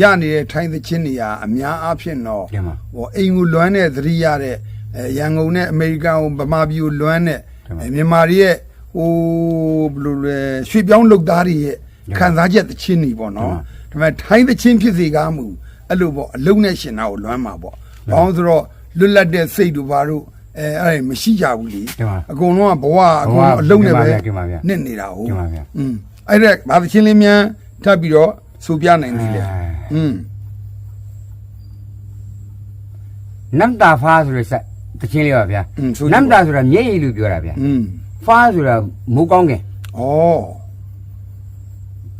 ရနေတဲ့ထိုင်းသချင်းတွေဟာအများအားဖြင့်တော့ပြန်ပါ ဟိုအိမ်ကိုလွမ်းတဲ့သတိရတဲ့အဲရန်ကုန်နဲ့အမေရိကန်ကိုဗမာပြည်ကိုလွမ်းတဲ့ဟုတ်ပါ အဲမြန်မာတွေရဲ့ဟိုဘယ်လိုလဲရွှေပြောင်းလုပ်သားတွေရဲ့ဟုတ်ပါခံစားချက်သချင်းတွေပေါ့နော်ဟုတ်ပါဒါပေမဲ့ထိုင်းသချင်းဖြစ်စေကားမူအဲ့လိုပေါ့အလုံးနဲ့ရှင်တာကိုလွမ်းမှာပေါ့ဘာလို့ဆိုတော့လွတ်လပ်တဲ့စိတ်တို့ဘာတို့အဲအဲ့ဒါမရှိကြဘူးလေဟုတ်ပါအကုန်လုံးကဘဝအကုန်လုံးအလုံးနဲ့ပဲဟုတ်ပါဗျာ နစ်နေတာဟုတ်ဟုတ်ပါဗျာ อืมအဲ့ဒါဘာသချင်းလေးများထပ်ပြီးတော့ ဆိုပြနိုင်သေးတယ်อืม နမ်တာဖာဆိုတဲ့စက်တချင်းလေးပါဗျာ อืมဆို နမ်တာဆိုတာမျက်ရည်လို့ပြောတာဗျာ อืม ဖာဆိုတာမိုးကောင်းကင် ဩ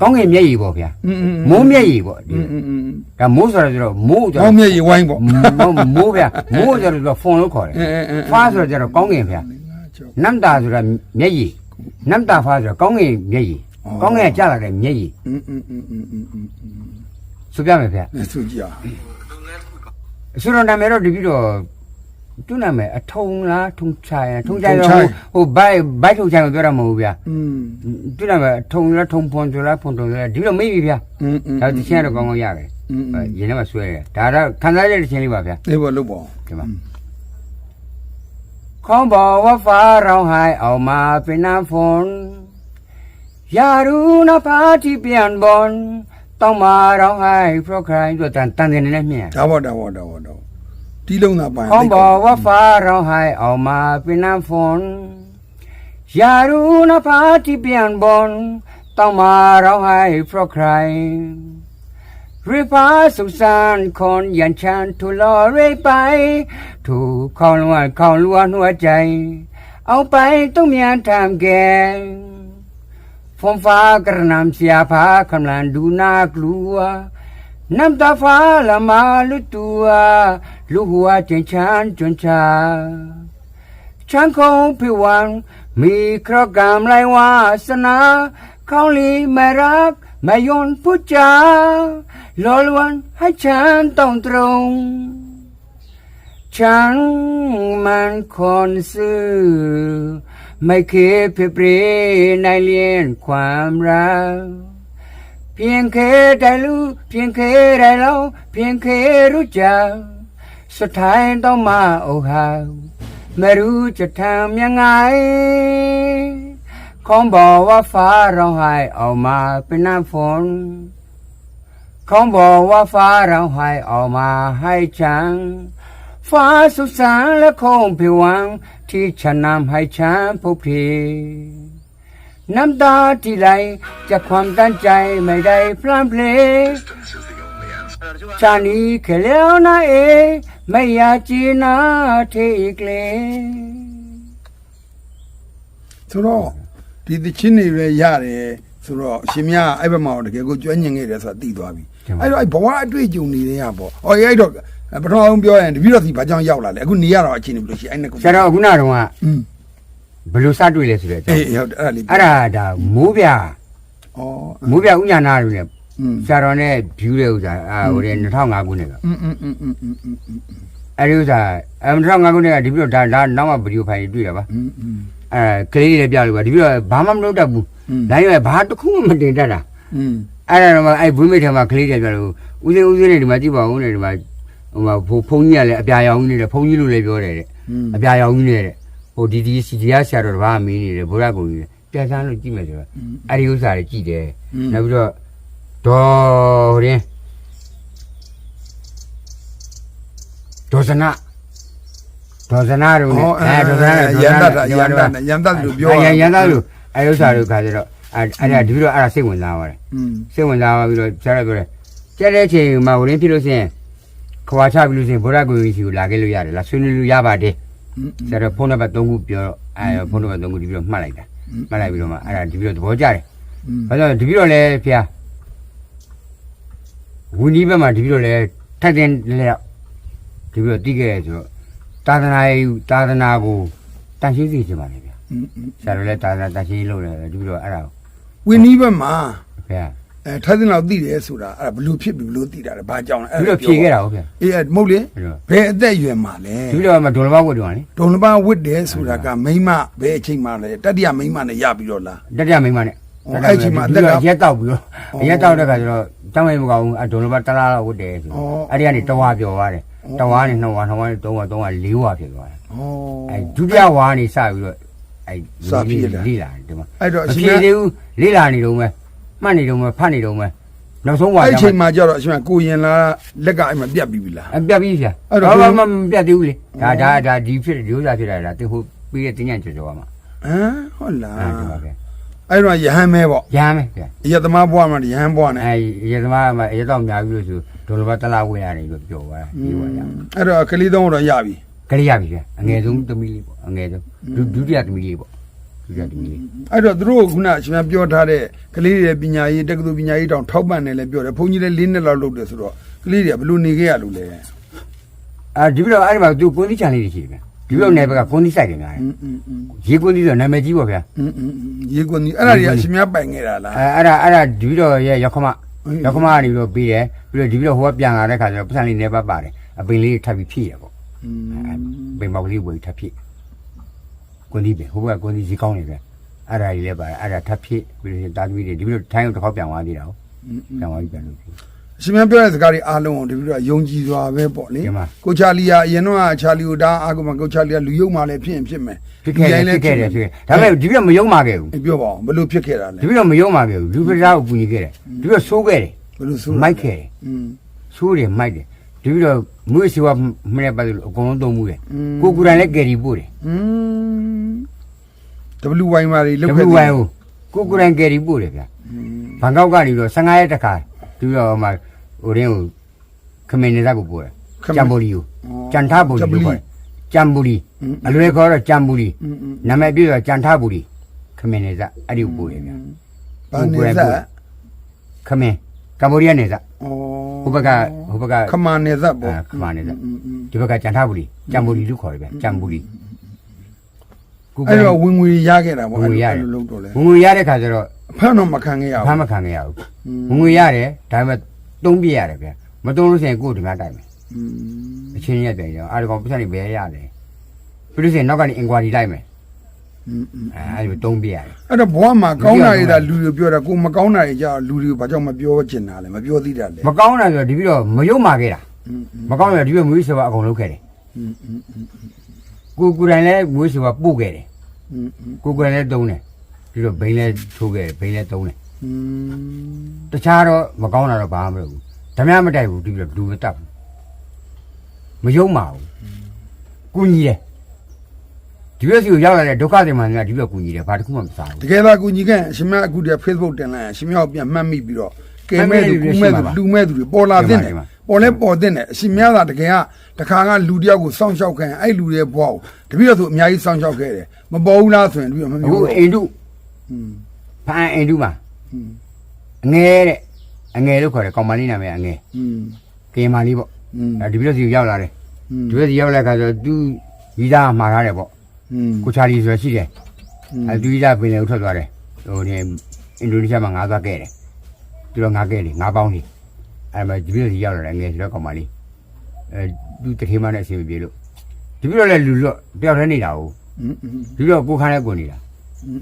ကောင်းကင်မျက်ရည်ပေါ့ဗျာ อืมอืม မိုးမျက်ရည်ပေါ့ဒီ อืมอืมอืม ဒါမိုးဆိုတာဆိုတော့မိုးကျ ကောင်းမြတ်ရေဝိုင်းပေါ့ မိုးမိုးဗျာမိုးကျတော့ဖုန်လို့ခေါ်တယ် အဲအဲအဲ ဖာဆိုတာကျတော့ကောင်းကင်ဗျာ ကျော် နမ်တာဆိုတာမျက်ရည်နမ်တာဖာဆိုတာကောင်းကင်မျက်ရည် อ๋อ ကောင်းကင်ကကျလာတဲ့မျက်ရည် อืมอืมอืมอืมอืมอืม ဆိုပြမယ်ဗျာ အဲဆိုကြည့်အောင် ဆိုတော့နာမည်တော့ဒီပြီးတော့သူ့နာမည်အထုံလားထုံချိုင်ထုံချိုင်တော့ဟိုဘိုက်ဘိုက်ထုံချိုင်ကိုပြောတာမဟုတ်ဘူးဗျာ อืม သူ့နာမည်အထုံလားထုံဖွန်ဆိုလားဖွန်တုံဆိုလားဒီလိုမေးပြီဗျာ อืมอืม ဒါတချင်းကတော့ကောင်းကောင်းရတယ် อืม ရင်ထဲမှာဆွဲတယ်ဒါတော့ခံစားရတဲ့ချင်းလေးပါဗျာ ဒီဘောလုတ်ပေါ့ ဒီမှာခေါင်းပေါ်ဝဖာရောင်းဟိုင်အောင်မပင်နာဖွန် ယာရူနာပါတီပြန်ဘွန်တောင်းမာရောင်းဟိုင်ပရိုခိုင်းဆိုတန်တန်နေနေမြင်ဒါဘောဒါဘောဒါဘောဒါဒီလုံးသာပိုင်ခေါင်းပေါ်ဝဖာရောင်းဟိုင်အောင်မပင်နာဖွန်ယာရူနာပါတီပြန်ဘွန်တောင်းမာရောင်းဟိုင်ပရိုခိုင်းရိပါစုစံခွန်ရန်ချန်ထူလော်ရိပိုင်ထူခေါင်လွန်ခေါင်လွန်နှွားကြိုင်အောင်ပိုင်တုံမြန်ထမ်ကဲဖွန်ဖာကရနမ်စီယာဖာခမလန်ဒူနာကလူဝနမ်တာဖာလမာလူတူဝလူဟွာချင်ချန်ကျွန်းချာချန်ခုံဖိဝံမီခရက ฟ้งฟ้ากระนำเสียผ้าคำลันดูน่ากลัว น้ำตาฟ้าละมาลุตัว ลูกหัวจนฉันจนชาฉันคงผิววันมีเคราะกรรมไรวาสนาเขาลีไม่รัก ไม่ยนผู้จาหลอลวันให้ฉันต้องตรง ฉันมันคนซื่อ ไม่เคยเพียบเปรในเลียนความรักเพียงแค่ได้รู้เพียงแค่ได้เล่าเพียงแค่รู้จักสุดท้ายต้องมาอกหักไม่รู้จะทำยังไงคงบอกว่าฟ้าเร้องไห้ออกมาเป็นน้ำฝนเขาบอกว่าฟ้าเราให้ออกมาให้ฉัน ฟ้าสุขสันต์และคงผิวหวัง ที่ฉันนำให้ฉันพบทีน้ำตาที่ไหลจากความตั้งใจไม่ได้พลันเพลงชาตินี้แค่แล้วนะเองไม่อยากจีนาเทอีกเลย ဆိုတော့ဒီသချင်းတွေပဲရတယ်ဆိုတော့အရှင်မြတ်အဲ့ဘက်မှာတော့တကယ်ကိုကျွမ်းကျင်ခဲ့တယ်ဆိုတာသိသွားပြီ ကျန်ပါ အဲ့တော့အဲ့ဘဝအတွေ့အကြုံတွေတွေကပေါ့အော်အဲ့တော့ ပထမအောင်ပြောရင်တပည့်တော်စီဘာကြောင့်ရောက်လာလဲအခုနေရတော့အချင်းနေဘယ်လိုရှိအဲ့နဲ့ကို ဆရာတော်ခုနကတော့က อืม ဘယ်လိုစတွေ့လဲဆိုတဲ့အကြော အေး င်း ဟုတ်တယ်အဲ့ဒါလေး အဲ့ဒါဒါမိုးပြ ဩ မိုးပြဥညာနာတွေနဲ့ อืม ဆရာတော်နဲ့ဖြူတဲ့ဥစ္စာအာဟိုတဲ့2005ခုနှစ်က อืมอืมอืมอืมอืมอืม အဲ့ဒီဥစ္စာအဲ2005ခုနှစ်ကဒီပြီးတော့ဒါဒါနောက်မှဗီဒီယိုဖိုင်တွေ့ရပါ อืมอืม အဲကလေးလေးပြလို့ပါဒီပြီးတော့ဘာမှမလုပ်တတ်ဘူး อืม နိုင်ရွယ်ဘာတစ်ခုမှမတင်တတ်တာ อืม အဲ့ဒါတော့မှအဲ့ဘွေးမိတ်ထဲမှာကလေးတွေပြလို့ဦးစင်းဦးစင်းနေဒီမှာကြည့်ပါဦးနေဒီမှာ ဟိုမှာဘိုးဖုန်းကြီးကလည်းအပြာရောင်ကြီးနေတယ်ဖုန်းကြီးလို့လည်းပြောတယ်တဲ့အပြာရောင်ကြီးနေတယ်ဟိုဒီဒီစီဒီကဆရာတော်တစ်ပါးကမင်းနေတယ်ဗုဒ္ဓဂုံကြီးနေပြန်ဆန်းလို့ကြည့်မယ်ဆိုတော့အဲ့ဒီဥစ္စာတွေကြည့်တယ်နောက်ပြီးတော့ဒေါ်ဟိုရင်ဒေါ်စနာဒေါ်စနာတို့နဲ့အဲဒေါ်စနာရန်တတ်ရန်တတ်ရန်တတ်လို့ပြောရန်ရန်တတ်လို့အဲ့ဥစ္စာတို့ခါကြတော့အဲ့အဲ့ဒါတပည့်တော့အဲ့ဒါစိတ်ဝင်စားပါတယ်စိတ်ဝင်စားပါပြီးတော့ဆရာတော်ပြောတယ်ကြက်တဲ့ချိန်မှာဝင်ဖြစ်လို့ရှိရင် ခွာချပြီလို့ရှိရင်ဗုဒ္ဓဂုရုရှိကိုလာခဲ့လို့ရတယ်လားဆွေးနွေးလို့ရပါတယ်ဆရာတော့ဖုန်းနံပါတ်3ခုပြောတော့အဲဖုန်းနံပါတ်3ခုဒီပြီးတော့မှတ်လိုက်တာမှတ်လိုက်ပြီးတော့မှအဲ့ဒါဒီပြီးတော့သဘောကျတယ်ဘာကြောင့်ဒီပြီးတော့လဲဖေဝင်းကြီးဘက်မှာဒီပြီးတော့လဲထက်တဲ့လက်ဒီပြီးတော့တိခဲ့ရဆိုတော့သာသနာရေးသာသနာကိုတန်ရှင်းစီချင်ပါလေဗျာဆရာတို့လည်းသာသနာတန်ရှင်းလုပ်တယ်ဒီပြီးတော့အဲ့ဒါဝင်းကြီးဘက်မှာဖေ အဲထိုက်တဲ့လောက်သိတယ်ဆိုတာအဲ့ဒါဘလို့ဖြစ်ပြီဘလို့သိတာလဲဘာကြောင့်လဲဒီပြီးတော့ဖြေခဲ့တာဟုတ်ဗျာ အေးအဲ့မဟုတ်လေအဲ့တော့ဘယ်အသက်အရွယ်မှာလဲဒီပြီးတော့မှဒေါ်လဘောက်ကိုတောင်းလေဒုံလပဝစ်တယ်ဆိုတာကမိမ့်မဘယ်အချိန်မှလဲတတိယမိမ့်မနဲ့ရပြီးတော့လားတတိယမိန်းမနဲ့ဩအော်အဲ့ချိန်မှာအသက်ကရက်တောက်ပြီးတော့အော်ရက်တောက်တဲ့ခါကျတော့တောင်းရင်မကောင်းဘူးအဒုံလဘတလားလောက်ဝတ်တယ်ဆိုအော် အဲ့ဒီကနေတဝါပြောသွားတယ်အော်တဝါနဲ့နှစ်ဝါနှစ်ဝါနဲ့သုံးဝါသုံးဝါလေးဝါဖြစ်သွားတယ်ဩ အဲ့ဒုတိယဝါနေစပြီးတော့အဲ့စဖြစ်တာလေးလာတယ်ဒီမှာအဲ့တော့မအရှင်ဖြေမသေးဘူးလေးလာနေတော့မယ် မှတ်နေတော့မယ်ဖတ်နေတော့မယ်နောက်ဆုံးဝါအဲ့ကျချိန်မှမှာကျတော့အရှင်မကိုရင်လာလက်ကအဲ့မှာပြတ်ပြီးပြီလား အပြတ်ပြီးဖြာအဲ့တော့ ဘာဘုရားမှမပြတ်သေးဘူးလေဒါဒါဒါဒီဖြစ်ဒီဥစ္စာဖြစ်လာတာသူဟိုပြီးတဲ့တင်းညံ့ကြော်ကြော်မှာဟမ်ဟုတ်လားအဲ့ဒီမှာဗျာအဲ့တော့ယဟန်မဲပေါ့ရမ်းမယ်ဗျာရသမားဘွားမှာယဟန်ဘွားနဲ့အဲရေသမားမှာရေတော့များပြီလို့ဆိုဒုလဘတလားဝင်ရတယ်လို့ပြောသွားတာဒီဝါရအဲ့တော့ကလေးသုံးတော့ရပြီ ကလေးရပြီဗျာအငယ်ဆုံးသမီးလေးပေါ့အငယ်ဆုံးဒုဒုတိယသမီးလေးပေါ့ သူကဒီလေးအဲ့တော့သူတို့ကခုနအရှင်မပြောထားတဲ့ကလေးတွေပညာရေးတက္ကသိုလ်ပညာရေးတောင်ထောက်ပံ့တယ်လည်းပြောတယ်ဘုန်းကြီးလည်း၄နှစ်လောက်လုပ်တယ်ဆိုတော့ကလေးတွေကဘယ်လိုနေခဲ့ရလို့လဲအဲဒီလိုအဲ့ဒီမှာသူကွန်းသီးချန်လေးတွေရှိတယ်ဒီလိုနယ်ဘက်ကကွန်းသီးဆိုင်တွေများတယ်ရေကွန်းသီးဆိုနာမည်ကြီးပေါ့ဗျာရေကွန်းသီးအဲ့ဒါတွေကအရှင်မပိုင်ခဲ့တာလားအဲအဲ့ဒါအဲ့ဒါဒီလိုရဲ့ရောက်ခမရောက်ခမကနေပြီးတော့ပြီးတယ်ပြီးတော့ဒီလိုဟိုကပြန်လာတဲ့ခါကျတော့ပတ်စံလေးနယ်ဘက်ပါတယ်အပင်လေးထပ်ပြီးဖြည့်ရပေါ့အပင်ပေါက်လေးဝယ်ထပ်ဖြည့် ကွန်ဒီပဲဟိုဘက်ကကွန်ဒီစီကောင်းနေပဲအဲ့ဒါကြီးလည်းပါတယ်အဲ့ဒါထပ်ဖြည့်ပြီးတော့တာသမီးတွေဒီပြီးတော့ထိုင်းကိုတစ်ခေါက်ပြန်သွားသေးတာဟုတ်ပြန်သွားပြီးပြန်လို့ဖြည့်အရှင်မပြောတဲ့စကားတွေအားလုံးကိုတပည့်တော့ယုံကြည်စွာပဲပေါ့လေဒီမှာကိုချာလီယာအရင်တော့ကချာလီကိုဒါအားကိုမှကိုချာလီယာလူယုံမှလည်းဖြစ်ရင်ဖြစ်မယ်ဖြစ်ခဲ့တယ်ဖြစ်ခဲ့တယ်ဖြစ်ခဲ့ဒါပေမဲ့ဒီပြီးတော့မယုံပါခဲ့ဘူးအေးပြောပါအောင်ဘယ်လိုဖြစ်ခဲ့တာလဲဒီပြီးတော့မယုံပါခဲ့ဘူးလူပစားကိုပူညီခဲ့တယ်ဒီပြီးတော့ဆိုးခဲ့တယ်ဘယ်လိုဆိုမိုက်ခဲ့တယ်อืมဆိုးတယ်မိုက်တယ်ဒီပြီး တော့မွေးစီဝမနေ့ပတ်လို့အကုန်လုံးသုံးမှုတယ် อืม ကိုကူရန်လည်းကယ်ရီပို့တယ် อืม WY မှာတွေလု တ ပ် ပ ခဲ့ လူ တယ် ဝိုင်းကိုကိုကူရန်ကယ်ရီပို့တယ်ဗျာ อืม ဘန်ကောက်ကနေပြီးတော့15ရက်တခါဒီပြီးတော့မှဟိုရင်းကိုခမင်းနေသားကိုပို့တယ်ဂျမ်ဘူရီကိုဂျန်ထားဘူရီလို့ခေါ်တယ်ဂျမ်ဘူရီအလွယ်ခေါ်တော့ဂျမ်ဘူရီ อืมอืม နာမည်ပြည့်တော့ဂျန်ထားဘူရီခမင်းနေသားအဲ့ဒီကိုပို့တယ်ဗျာ ဘာနေစား ခမင်းကမ္ဘောဒီးယားနေသား ဩ ဟိုဘက်က ဟိုဘက်ကခမာနေသက်ပေါ့ခမာနေသက်ဒီဘက်ကကြံထားဘူးလီကြံဘူးလီလို့ခေါ်ရပြန်ကြံဘူးလီအဲ့တော့ဝင်ငွေရခဲ့တာပေါ့အဲ့လိုလုပ်တော့လေဝင်ငွေရတဲ့ခါကျတော့ဖမ်းတော့မခံခဲ့ရဘူးဖမ်းမခံခဲ့ရဘူးဝင်ငွေရတယ်ဒါပေမဲ့တုံးပြရတယ်ဗျမတုံးလို့ရှိရင်ကိုယ်ဒီမှာတိုက်မယ်အချင်းရက်ပြန်ရအောင်အဲ့ဒါကောင်ပြဿနာတွေဘယ်ရတယ်ပြီးလို့ရှိရင်နောက်ကနေ inquiry လိုက်မယ် အဲ့လိုတုံးပြရတယ်အဲ့တော့ဘဝမှာကောင်းတာတွေဒါလူတွေပြောတာကိုမကောင်းတာတွေကြာလူတွေကိုဘာကြောင့်မပြောချင်တာလဲမပြောသေးတာလဲမကောင်းတာဆိုဒီပြီးတော့မယုံမာခဲ့တာမကောင်းတာဒီပြီးမွေးဆိုပါအကုန်လုပ်ခဲ့တယ်ကိုကိုယ်တိုင်လည်းမွေးဆိုပါပို့ခဲ့တယ်ကိုကိုယ်တိုင်လည်းတုံးတယ်ပြီးတော့ဘိန်းလည်းထိုးခဲ့တယ်ဘိန်းလည်းတုံးတယ်တခြားတော့မကောင်းတာတော့ဘာမှမလုပ်ဘူးဓမြမတိုက်ဘူးဒီပြီးတော့လူမတတ်ဘူးမယုံမာဘူးကုညီတယ် ဒီလိုစီကိုရောက်လာတဲ့ဒုက္ခတွေမှလည်းဒီလိုကူညီတယ်ဘာတစ်ခုမှမစားဘူး တကယ်လားကိုကြီးကအရှင်မအခုတည်း Facebook တင်လိုက်ရင်ရှင်မကိုပြန်မှတ်မိပြီးတော့ကဲမဲ့သူကူမဲ့သူလူမဲ့သူတွေပေါ်လာတဲ့တယ်ပေါ်လဲပေါ်တဲ့တယ်အရှင်မြတ်သာတကယ်ကတခါကလူတယောက်ကိုစောင့်ရှောက်ခိုင်းအဲ့လူတွေဘွားကိုတပည့်တော်ဆိုအများကြီးစောင့်ရှောက်ခဲ့တယ်မပေါ်ဘူးလားဆိုရင်တပည့်တော်မ အခု မျိုးတော့ အိန္ဒု อืม ဖန်အိန္ဒုမှာ อืม အငယ်တဲ့အငယ်လို့ခေါ်တယ်ကောင်မလေးနာမည်အငယ် อืม ကင်မာလေးပေါ့ อืม အဲဒီလိုစီကိုရောက်လာတယ် อืม ဒီလိုစီရောက်လာတဲ့အခါကျတော့သူဗီဇာမှာထားတယ်ပေါ့ อืมကိုချာလီဆိုရရှိတယ်အဲသူကြီးကပင်လယ်ကိုထွက်သွားတယ်ဟိုနေအင်ဒိုနီးရှားမှာငါးသွားခဲ့တယ်သူတော့ငါးခဲ့လေငါးပေါင်းလေအဲမှာဒီပြည်စီရောက်လာတယ်ငယ်ဆိုတော့ကောင်မလေးအဲသူတထေးမနဲ့အစီအပြေလို့ဒီပြည်တော့လည်းလူတော့တယောက်တည်းနေတာဟုတ်ဒီပြည်တော့ကိုခန်းနဲ့ကိုနေတာ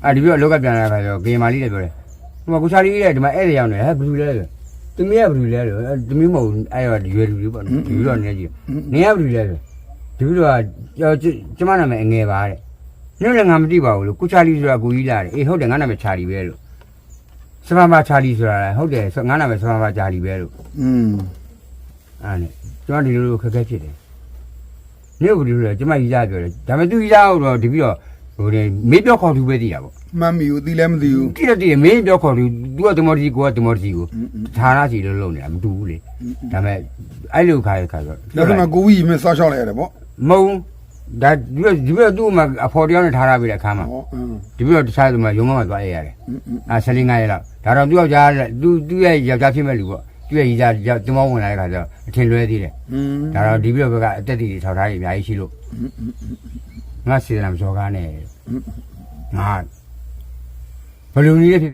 အဲဒီပြည်တော့လောကပြန်လာတာဆိုဂေမာလေးလည်းပြောတယ်ဒီမှာကိုချာလီကြီးလည်းဒီမှာဧည့်သည်ရောက်နေဟဲ့ဘယ်လိုလဲဆိုသမီးကဘယ်လိုလဲဆိုသမီးမဟုတ်အဲ့ရရွယ်လူလေးပေါ့နော်ဒီပြည်တော့နေကြည့်နေရဘယ်လိုလဲဆို တူတူကကျမနာမည်အငယ်ပါတဲ့ညို့လည်းငါမသိပါဘူးလို့ကုချာလီဆိုတာကိုကြီးလာတယ်အေးဟုတ်တယ်ငါနာမည်ချာလီပဲလို့စမမချာလီဆိုတာဟုတ်တယ်ငါနာမည်စမမချာလီပဲလို့อืมအဲ့နဲ့ကျွန်တော်ဒီလိုလိုခက်ခဲဖြစ်တယ်ညို့ကဒီလိုလဲကျမကြီးရပြောတယ်ဒါပေမဲ့သူကြီးရအောင်တော့တပြီးတော့ဟိုတယ်မေးပြောခေါ်သူပဲသိတာပေါ့မှန်ပြီဦးသိလည်းမသိဘူးတိတိမင်းပြောခေါ်သူ तू ကတမော်တီကိုကတမော်တီကိုဌာနစီလုံးလုံးနေတာမတူဘူးလေဒါပေမဲ့အဲ့လိုခါရခါဆိုတော့ဒါကမှကိုကြီးမင်းစောက်ရှောက်လိုက်ရတယ်ပေါ့ မဟုတ်ဘူးဒါဒီဘက်ဒီဘက်သူ့မှာအဖော်တရားနဲ့ထားရပြီတဲ့အခါမှာဟောအင်းဒီဘက်တခြားသူမှာရုံးမမှာသွားရရတယ်အာဆယ်လင်းငါရလောက်ဒါတော့သူ့ယောက်ျားသူ့သူ့ရဲ့ယောက်ျားဖြစ်မဲ့လူပေါ့သူ့ရဲ့ကြီးသားယောက်တင်မောဝင်လာတဲ့ခါကျတော့အထင်လွဲသေးတယ်ဒါတော့ဒီဘက်ဘက်ကအသက်တည်တွေထောက်ထားရအများကြီးရှိလို့ငါစေတနာမစော်ကားနဲ့ငါဘယ်လိုနည်းလဲ